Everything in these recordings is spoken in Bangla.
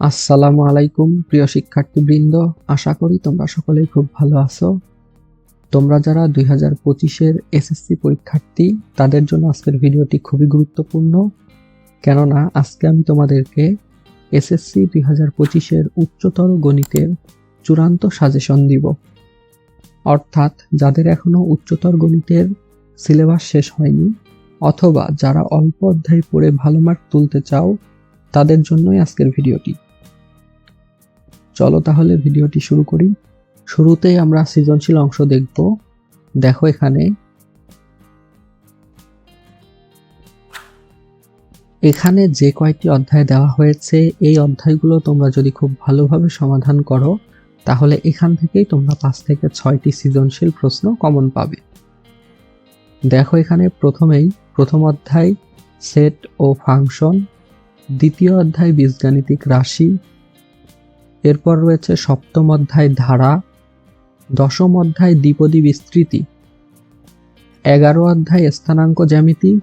আসসালামু আলাইকুম, প্রিয় শিক্ষার্থীবৃন্দ। আশা করি তোমরা সকলেই খুব ভালো আছো। তোমরা যারা দুই হাজার পঁচিশের এসএসসি পরীক্ষার্থী, তাদের জন্য আজকের ভিডিওটি খুবই গুরুত্বপূর্ণ। কেননা, আজকে আমি তোমাদেরকে এসএসসি দুই হাজার পঁচিশের উচ্চতর গণিতের চূড়ান্ত সাজেশন দিব। অর্থাৎ, যাদের এখনও উচ্চতর গণিতের সিলেবাস শেষ হয়নি, অথবা যারা অল্প অধ্যায় পড়ে ভালো মার্ক তুলতে চাও, তাদের জন্যই আজকের ভিডিওটি। চলো তাহলে ভিডিওটি শুরু করি। শুরুতেই আমরা সৃজনশীল অংশ দেখব। দেখো এখানে। এখানে যে কয়টি অধ্যায় দেওয়া হয়েছে, এই অধ্যায়গুলো তোমরা যদি খুব ভালোভাবে সমাধান করো, তাহলে এখান থেকেই তোমরা পাঁচ থেকে ছয়টি সৃজনশীল প্রশ্ন কমন পাবে। দেখো এখানে প্রথমেই প্রথম অধ্যায়, সেট ও ফাংশন। দ্বিতীয় অধ্যায় বীজগাণিতিক রাশি। এরপর রয়েছে সপ্তম অধ্যায় ধারা, দশম অধ্যায় দ্বিপদী বিস্তৃতি, এগারো অধ্যায় স্থানাঙ্ক জ্যামিতি,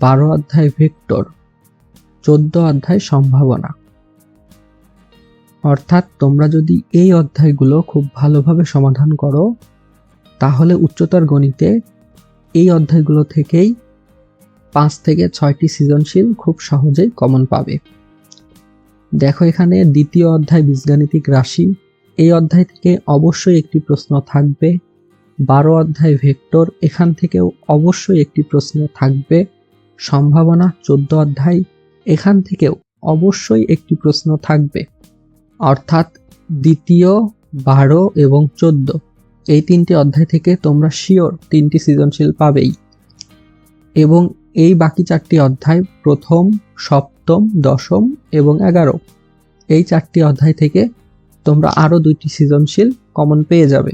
বারো অধ্যায় ভেক্টর, চোদ্দ অধ্যায় সম্ভাবনা। অর্থাৎ তোমরা যদি এই অধ্যায়গুলো খুব ভালোভাবে সমাধান করো, তাহলে উচ্চতর গণিতে এই অধ্যায়গুলো থেকেই পাঁচ থেকে ছয়টি সৃজনশীল খুব সহজেই কমন পাবে। দেখো এখানে দ্বিতীয় অধ্যায় বীজগাণিতিক রাশি। এই অধ্যায় থেকে অবশ্যই একটি প্রশ্ন থাকবে। বারো অধ্যায় ভেক্টর, এখান থেকেও অবশ্যই একটি প্রশ্ন থাকবে। সম্ভাবনা চোদ্দ অধ্যায়, এখান থেকেও অবশ্যই একটি প্রশ্ন থাকবে। অর্থাৎ দ্বিতীয়, বারো এবং চোদ্দ। এই তিনটি অধ্যায় থেকে তোমরা শিওর তিনটি সৃজনশীল পাবেই। এবং এই বাকি চারটি অধ্যায় প্রথম সপ্তম, দশম এবং এগারো। এই চারটি অধ্যায় থেকে তোমরা আরও দুইটি সৃজনশীল কমন পেয়ে যাবে।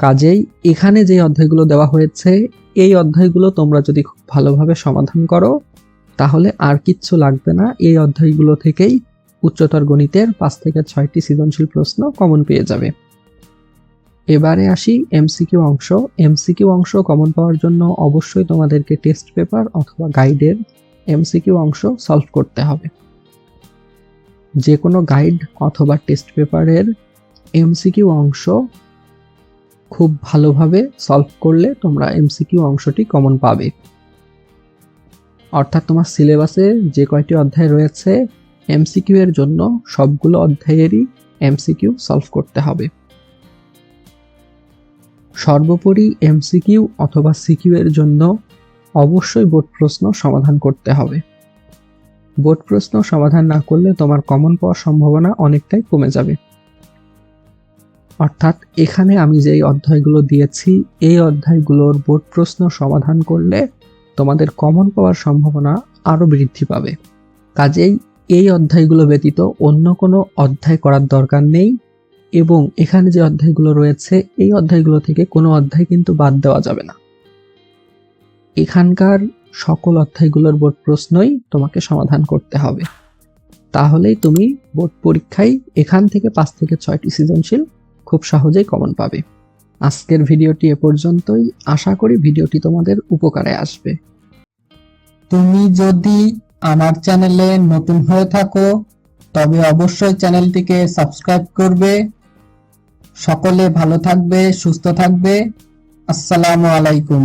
কাজেই এখানে যে অধ্যায়গুলো দেওয়া হয়েছে, এই অধ্যায়গুলো তোমরা যদি খুব ভালোভাবে সমাধান করো, তাহলে আর কিচ্ছু লাগবে না। এই অধ্যায়গুলো থেকেই উচ্চতর গণিতের পাঁচ থেকে ছয়টি সৃজনশীল প্রশ্ন কমন পেয়ে যাবে। এবারে আসি এমসিকিউ অংশ। এমসিকিউ অংশ কমন পাওয়ার জন্য অবশ্যই তোমাদেরকে টেস্ট পেপার অথবা গাইডের এমসিকিউ অংশ সলভ করতে হবে। যে কোনো গাইড অথবা টেস্ট পেপারের এমসিকিউ অংশ খুব ভালোভাবে সলভ করলে তোমরা এমসিকিউ অংশটি কমন পাবে। অর্থাৎ তোমার সিলেবাসে যে কয়টি অধ্যায় রয়েছে, এমসিকিউ এর জন্য সবগুলো অধ্যায়েরই এমসিকিউ সলভ করতে হবে। সর্বোপরি এমসিকিউ অথবা সিকিউ এর জন্য অবশ্যই বোর্ড প্রশ্ন সমাধান করতে হবে। বোর্ড প্রশ্ন সমাধান না করলে তোমার কমন পাওয়ার সম্ভাবনা অনেকটাই কমে যাবে। অর্থাৎ এখানে আমি যেই অধ্যায়গুলো দিয়েছি, এই অধ্যায়গুলোর বোর্ড প্রশ্ন সমাধান করলে তোমাদের কমন পাওয়ার সম্ভাবনা আরও বৃদ্ধি পাবে। কাজেই এই অধ্যায়গুলো ব্যতীত অন্য কোনো অধ্যায় করার দরকার নেই এবং এখানে যে অধ্যায়গুলো রয়েছে, এই অধ্যায়গুলো থেকে কোনো অধ্যায় কিন্তু বাদ দেওয়া যাবে না। এখানকার সকল অধ্যায়গুলোর বোর্ড প্রশ্নই তোমাকে সমাধান করতে হবে। তাহলেই তুমি বোর্ড পরীক্ষায় এখান থেকে পাঁচ থেকে ছয়টি সৃজনশীল খুব সহজেই কমন পাবে। আজকের ভিডিওটি এ পর্যন্তই। আশা করি ভিডিওটি তোমাদের উপকারে আসবে। তুমি যদি আমার চ্যানেলে নতুন হয়ে থাকো, তবে অবশ্যই চ্যানেলটিকে সাবস্ক্রাইব করবে। সকলে ভালো থাকবে, সুস্থ থাকবে। আসসালামু আলাইকুম।